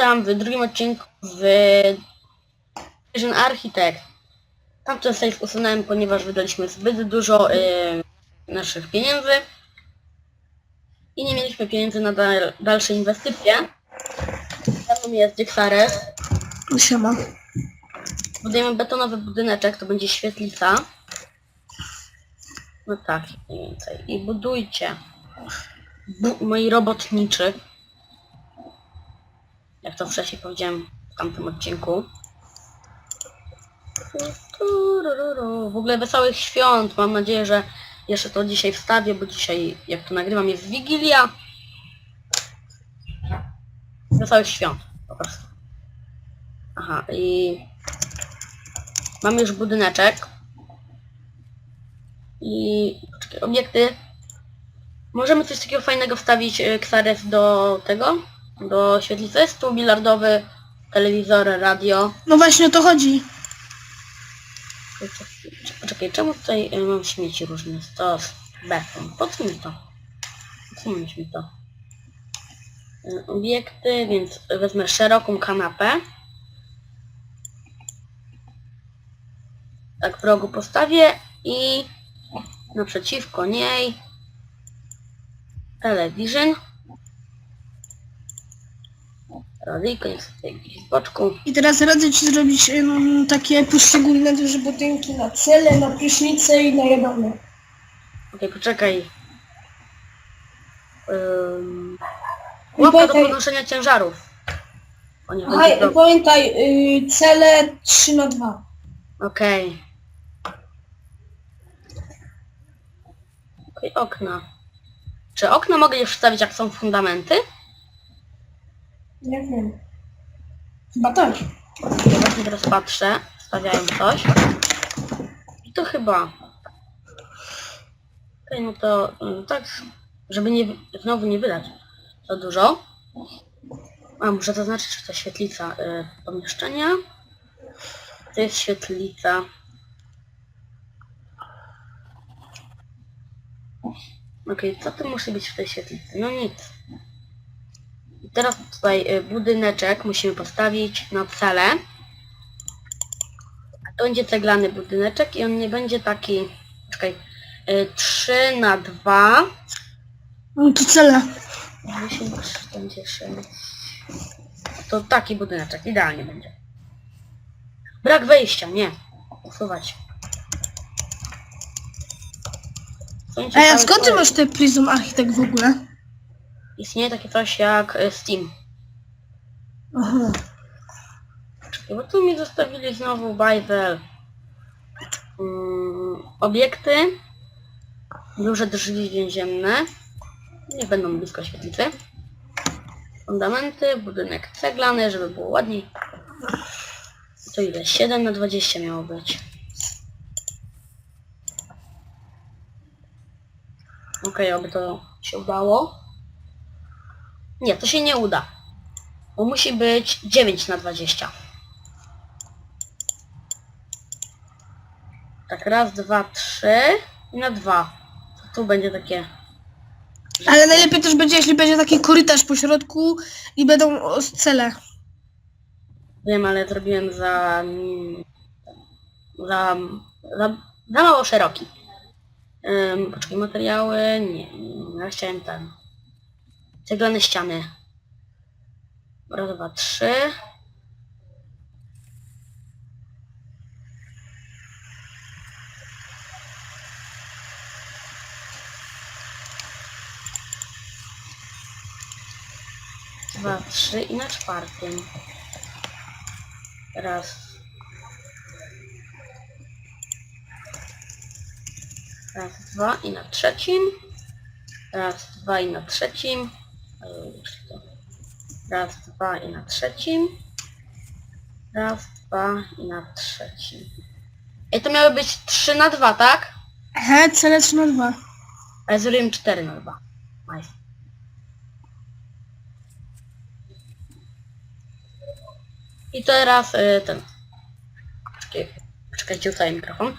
Witam w drugim odcinku w Vision Architect. Tamten save usunąłem, ponieważ wydaliśmy zbyt dużo y, naszych pieniędzy i nie mieliśmy pieniędzy na dal dalsze inwestycje. Ze mną jest Dixares. Siema. Budujemy betonowy budyneczek, to będzie świetlica. No tak, mniej więcej. I budujcie. Bu moi robotniczy. Jak to wcześniej powiedziałem w tamtym odcinku. W ogóle wesołych świąt. Mam nadzieję, że jeszcze to dzisiaj wstawię, bo dzisiaj, jak to nagrywam, jest Wigilia. Wesołych świąt, po prostu. Aha, i Mamy już budyneczek. I poczekaj, obiekty. Możemy coś takiego fajnego wstawić Xares do tego, do świetlicy. Stół bilardowy, telewizor, radio. No właśnie o to chodzi. Poczekaj, czemu tutaj y, mam śmieci różne? To jest beton. Po co mi to? Po co mi to? Y, Obiekty, więc wezmę szeroką kanapę. tak w rogu postawię i naprzeciwko niej television radyjko niech sobie gdzieś z boczku I teraz radzę ci zrobić em, takie poszczególne duże budynki na cele, na prysznice i na jadalne. okej poczekaj. Um, I łapka do pamiętaj- podnoszenia ciężarów. O nie Aha, będzie i to pamiętaj, y, cele 3 na 2 okej. Okej okna. Czy okna mogę je wstawić jak są fundamenty? Nie wiem. Chyba tak. Ja właśnie teraz patrzę, stawiają coś. I to chyba. Okej, no to mm, tak, żeby nie, znowu nie wydać za dużo. A, muszę zaznaczyć, że to świetlica y, pomieszczenia. To jest świetlica. Okej, co tu musi być w tej świetlicy? No nic. Teraz tutaj y, budyneczek musimy postawić na cele. To będzie ceglany budyneczek i on nie będzie taki... Czekaj. y, 3 na 2. No to cele. 10, 46. To taki budyneczek, idealnie będzie. Brak wejścia, nie. Usuwać. Ej, a skąd ty masz te Prism Architect w ogóle? Istnieje takie coś jak y, Steam. Aha. Czekaj, bo tu mi zostawili znowu bajzel. Mm, obiekty. Duże drzwi więzienne. Nie będą blisko świetlicy. Fundamenty, budynek ceglany, żeby było ładniej. To ile? 7 na 20 miało być. Okej, oby to się udało. Nie, to się nie uda. Bo musi być 9 na 20. Tak, raz, dwa, trzy i na dwa. To tu będzie takie... Ale najlepiej też będzie, jeśli będzie taki korytarz po środku i będą o, cele. Wiem, ale zrobiłem za... za... za, za mało szeroki. Um, poczekaj, materiały... Nie, nie, ja chciałem ten... Ceglane ściany. Raz, dwa, trzy. Dwa, trzy i na czwartym. Raz. Raz, dwa i na trzecim. Raz, dwa i na trzecim. To. Raz, dwa i na trzecim. Raz, dwa i na trzecim. Ej, to miały być 3 na 2, tak? He, cele 3 na 2 A ja zrobiłem 4 na 2. Nice. I teraz y, ten. Czekaj, czekajcie, ustawię mikrofon.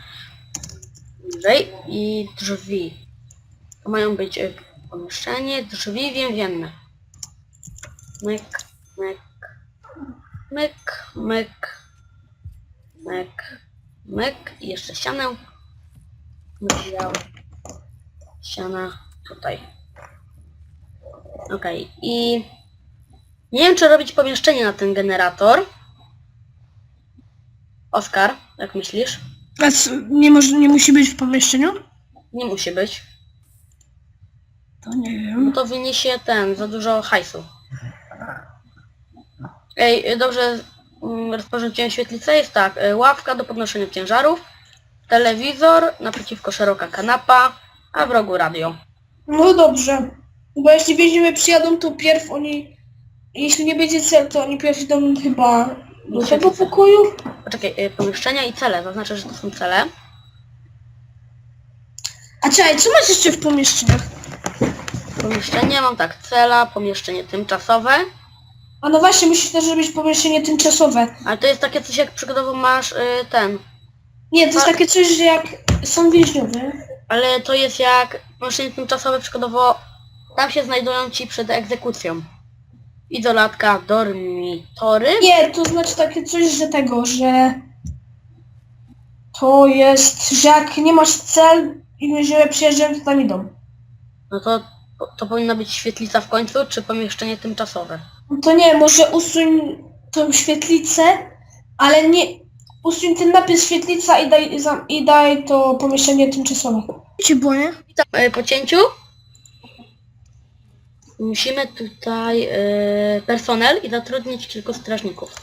Niżej i drzwi. To mają być y, pomieszczenie, drzwi więzienne. Myk, myk, Myk, myk, myk, myk i jeszcze ścianę. Materiał, ściana tutaj. Okej, i nie wiem, czy robić pomieszczenie na ten generator. Oskar, jak myślisz? A co, nie, może, nie musi być w pomieszczeniu? Nie musi być. To nie No wiem. to wyniesie ten, za dużo hajsu. Ej, dobrze mm, rozporządziłem świetlicę. Jest tak, y, ławka do podnoszenia ciężarów, telewizor, naprzeciwko szeroka kanapa, a w rogu radio. No dobrze. Bo jeśli więźniowie przyjadą, to pierw oni... Jeśli nie będzie cel, to oni pierw idą chyba do tego pokoju. Poczekaj, y, pomieszczenia i cele, zaznaczę, że to są cele. A czekaj, co masz jeszcze w pomieszczeniach? Pomieszczenie mam tak, cela, pomieszczenie tymczasowe, A no właśnie, musisz też zrobić pomieszczenie tymczasowe. ale to jest takie coś jak przykładowo masz y, ten, Nie, to jest A- takie coś, że jak są więźniowie, ale to jest jak pomieszczenie tymczasowe przykładowo, tam się znajdują ci przed egzekucją. Izolatka, dormitory. Nie, to znaczy takie coś, że tego, że to jest, że jak nie masz cel i więźniowie przyjeżdżają, to tam idą. No to, to powinna być świetlica w końcu, czy pomieszczenie tymczasowe? To nie, może usuń tą świetlicę, ale nie, usuń ten napis świetlica i daj, za- i daj to pomieszczenie tymczasowe. Cię boję? Witam e, po cięciu. Musimy tutaj e, personel i zatrudnić kilku strażników.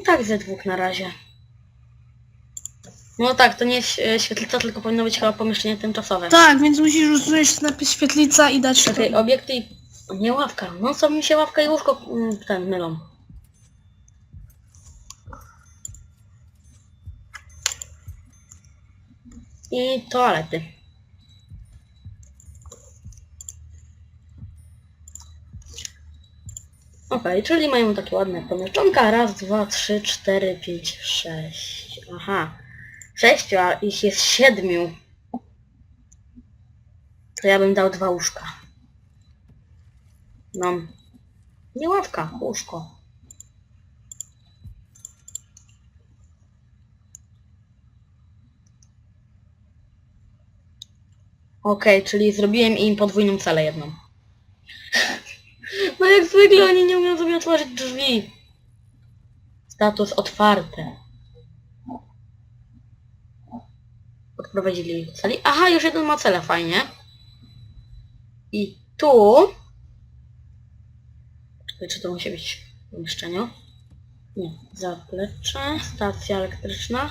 I tak ze dwóch na razie. No tak, to nie jest e, świetlica, tylko powinno być chyba pomieszczenie tymczasowe. Tak, więc musisz usunąć napis świetlica i dać Czekaj, obiekty i... Nie ławka. No co mi się ławka i łóżko mm, ten mylą. I toalety. Okej, czyli mają takie ładne pomieszczonka. Raz, dwa, trzy, cztery, pięć, sześć. Aha. Sześciu, a ich jest siedmiu. To ja bym dał dwa łóżka. No. Nie ławka, łóżko. Okej, czyli zrobiłem im podwójną celę jedną. No jak zwykle oni nie umieją sobie otworzyć drzwi. Status otwarty. Do celi. Aha, już jeden ma celę, fajnie. I tu... Czy to musi być w pomieszczeniu? Nie. Zaplecze, stacja elektryczna.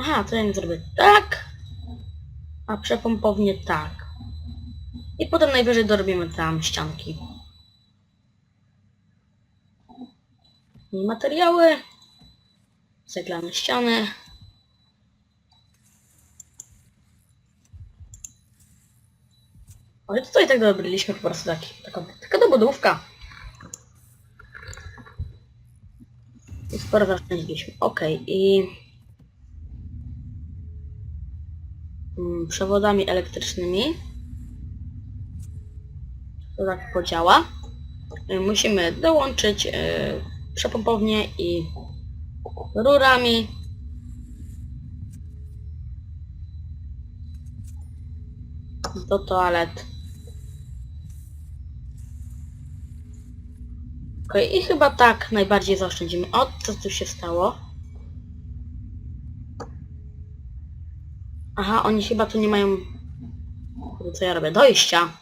Aha, to ja nie zrobię tak. A przepompownie tak. I potem najwyżej dorobimy tam ścianki. I materiały. Ceglane ściany. Ale tutaj tak dobryliśmy po prostu taki, taka, taka dobudówka. I sporo zaoszczędziliśmy. Okej, i... Mm, przewodami elektrycznymi. To tak podziała. Musimy dołączyć y, przepompownię i rurami. Do toalet. Okej, i chyba tak najbardziej zaoszczędzimy. O, co tu się stało? Aha, oni chyba tu nie mają... Co ja robię? Dojścia.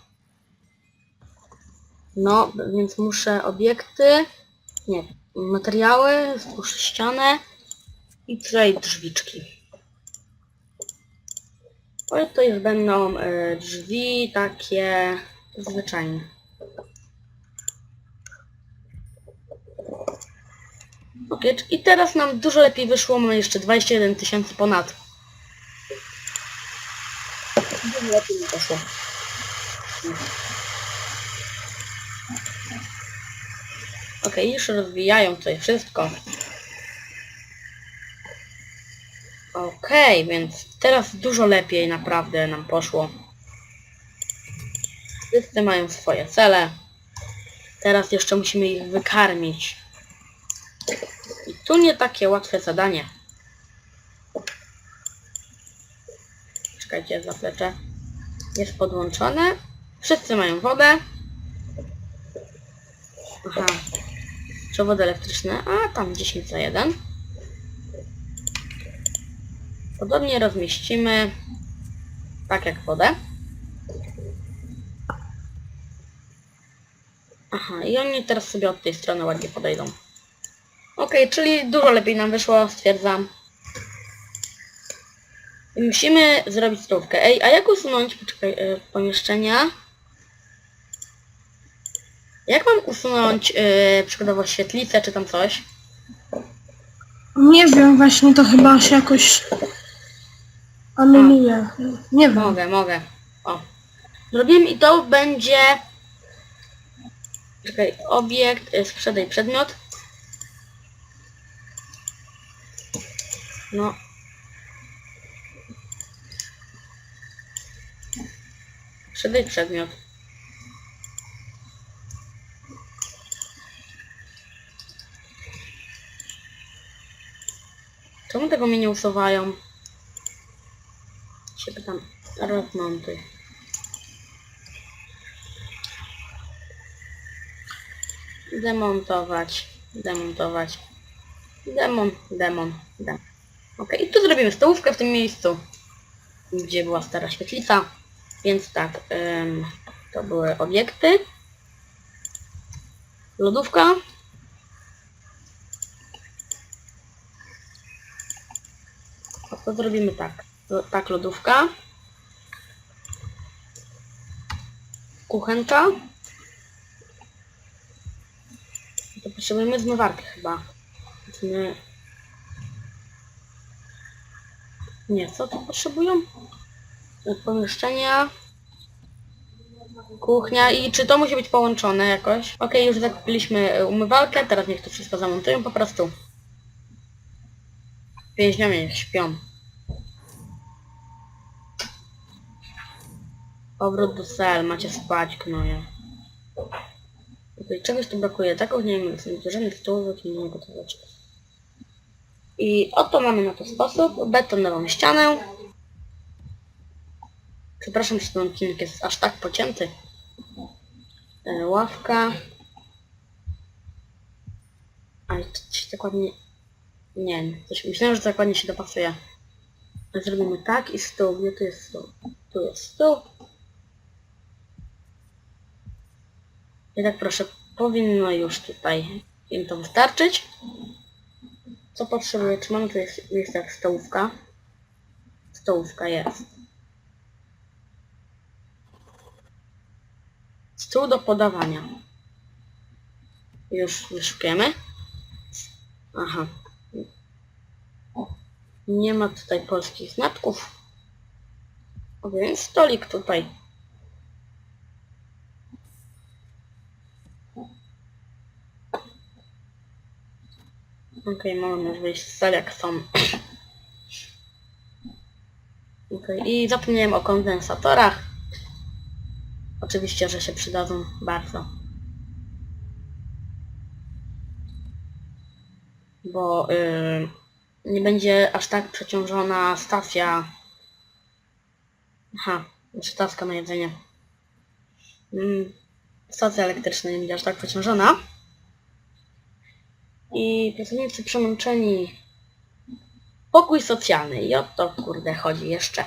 No, więc muszę obiekty... Nie, materiały, stwórz ścianę i tutaj drzwiczki. Ale to już będą e, drzwi takie zwyczajne. I teraz nam dużo lepiej wyszło, mamy jeszcze 21 tysięcy ponad. Dużo lepiej mi poszło. Okej, już rozwijają tutaj wszystko. Okej, więc teraz dużo lepiej naprawdę nam poszło. Wszyscy mają swoje cele. Teraz jeszcze musimy ich wykarmić. Tu nie takie łatwe zadanie. Czekajcie, zaplecze. Jest podłączone. Wszyscy mają wodę. Aha. Przewody elektryczne. A, tam 10 za 1. Podobnie rozmieścimy tak jak wodę. Aha, i oni teraz sobie od tej strony ładnie podejdą. Okej, czyli dużo lepiej nam wyszło, stwierdzam. Musimy zrobić stówkę. Ej, a jak usunąć, poczekaj, y, pomieszczenia? Jak mam usunąć y, przykładowo świetlicę czy tam coś? Nie wiem, właśnie to chyba się jakoś anuluje. Nie wiem. Mogę, mogę. O. Zrobimy i to będzie... Czekaj, obiekt, y, sprzedaj przedmiot. No. Sprzedaj przedmiot. Czemu tego mi nie usuwają? się pytam. Rozmontuj. Demontować. Demontować. Demon, demon, demon. Ok, i tu zrobimy stołówkę w tym miejscu, gdzie była stara świetlica. Więc tak, ym, to były obiekty. Lodówka. A to zrobimy tak. Tak, lodówka. Kuchenka. To potrzebujemy zmywarkę chyba. Zmy... Nie, co tu potrzebują? Pomieszczenia. Kuchnia i czy to musi być połączone jakoś? Okej, już zakupiliśmy e, umywalkę, teraz niech to wszystko zamontują po prostu. Więźniowie niech śpią. Powrót do cel, macie spać, gnoje. Tutaj czegoś tu brakuje, taków nie wiem, żadnych stołówek nie mogę gotować. I oto mamy na to sposób, betonową ścianę. Przepraszam, że ten odcinek jest aż tak pocięty. E, ławka. Ale to się tak ładnie... Nie, nie, coś myślałem, że tak ładnie się dopasuje. Zrobimy tak i stół. Gdzie tu jest stół? Tu jest stół. I tak proszę, powinno już tutaj im to wystarczyć. Co potrzebuję? Czy mamy tu jest, jest jak stołówka? Stołówka jest. Stół do podawania. Już wyszukujemy. Aha. Nie ma tutaj polskich znaczków. Więc stolik tutaj. Okej, mamy już wyjść z sali jak są. Okej, i zapomniałem o kondensatorach. Oczywiście, że się przydadzą bardzo. Bo yy, nie będzie aż tak przeciążona stacja. Aha, jeszcze taska na jedzenie. Mm, stacja elektryczna nie będzie aż tak przeciążona. I pracownicy przemęczeni. Pokój socjalny. I o to kurde chodzi jeszcze.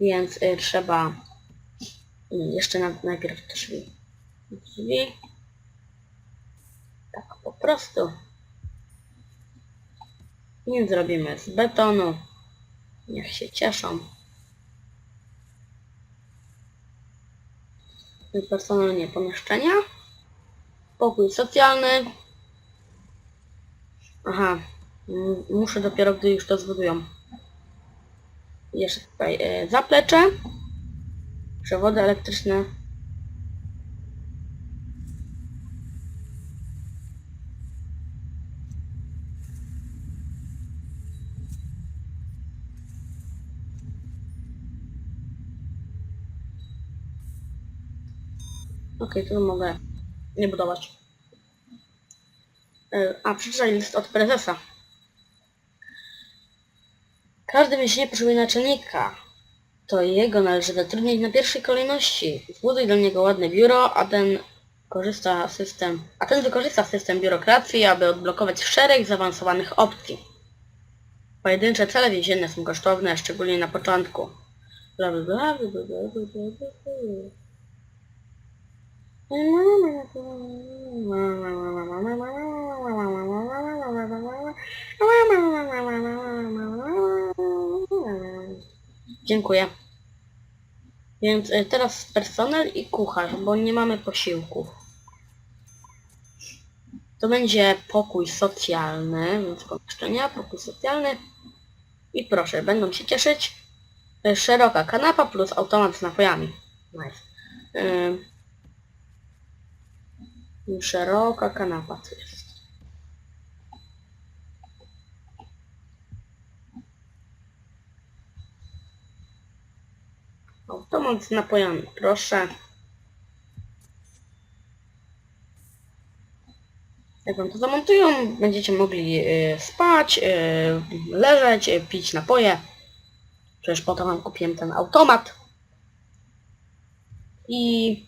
Więc y, trzeba y, jeszcze na, najpierw drzwi. Drzwi. Tak po prostu. I zrobimy z betonu. Niech się cieszą. Personalnie pomieszczenia. Pokój socjalny. Aha, muszę dopiero, gdy już to zbudują. Jeszcze tutaj e, zaplecze, przewody elektryczne. Okej, tu mogę nie budować. E, a, przeczytaj list od prezesa. Każdy więźnienie potrzebuje naczelnika. To jego należy zatrudnić na pierwszej kolejności. Zbuduj do niego ładne biuro, a ten korzysta system, a ten wykorzysta system biurokracji, aby odblokować szereg zaawansowanych opcji. Pojedyncze cele więzienne są kosztowne, szczególnie na początku. Bla bla bla bla bla bla bla bla. Dziękuję. Więc y, teraz personel i kucharz, bo nie mamy posiłków. To będzie pokój socjalny, więc pomieszczenia, pokój socjalny. I proszę, będą się cieszyć. Y, Szeroka kanapa plus automat z napojami. Nice. Szeroka kanapa to jest. Automat z napojami, proszę. Jak wam to zamontują, będziecie mogli y, spać, y, leżeć, y, pić napoje. Przecież po to wam kupiłem ten automat. I...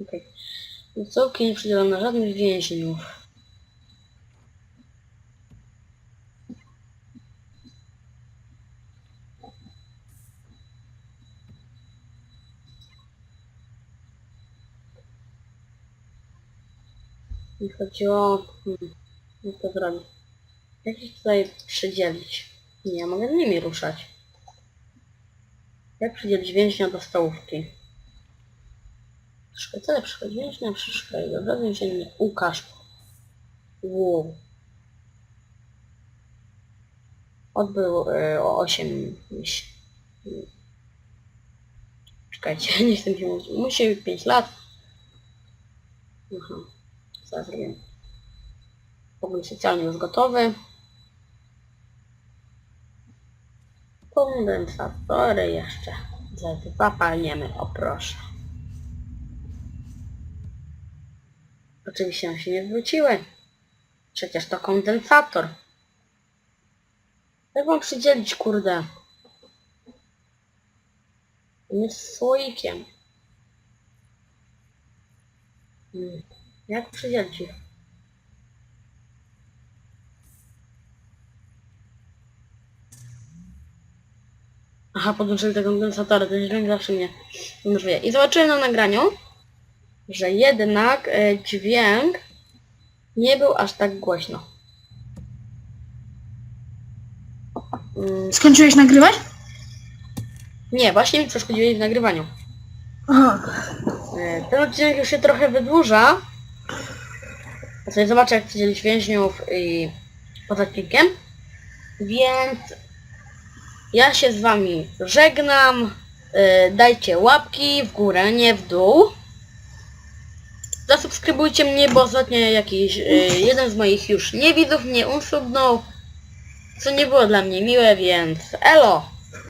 Okay. Całkiem nie przydzielam na żadnych więźniów. Mi chodziło... Hmm, jak to zrobić? Jak ich tutaj przydzielić? Nie, ja mogę nimi ruszać. Jak przydzielić więźnia do stołówki? Szkoda przychodzi więźnia przy szkole. Dobra, więzienny Łukasz. Wow. Odbył y, o 8 miesięcy. Czekajcie, nie chcę się mówić. Musi być 5 lat. Aha. Ja zrobię? Pokój socjalny już gotowy. Kondensatory jeszcze. Za dwa palniemy, o proszę. Oczywiście one się nie zwróciły. Przecież to kondensator. Jak mam przydzielić, kurde? Jest słoikiem. Hmm. Jak przydzielić? Aha, podłączyli te kondensatory, ten dźwięk zawsze mnie denerwuje. I zobaczyłem na nagraniu, że jednak e, dźwięk nie był aż tak głośno. Mm, Skończyłeś nagrywać? nie, właśnie mi przeszkodziłeś w nagrywaniu. Aha. E, Ten odcinek już się trochę wydłuża. Ja sobie zobaczę jak dzielić więźniów i poza odcinkiem. Więc ja się z wami żegnam. E, Dajcie łapki w górę, nie w dół. Zasubskrybujcie mnie, bo ostatnio jakiś e, jeden z moich już nie widzów mnie unsubnął. Co nie było dla mnie miłe, więc elo!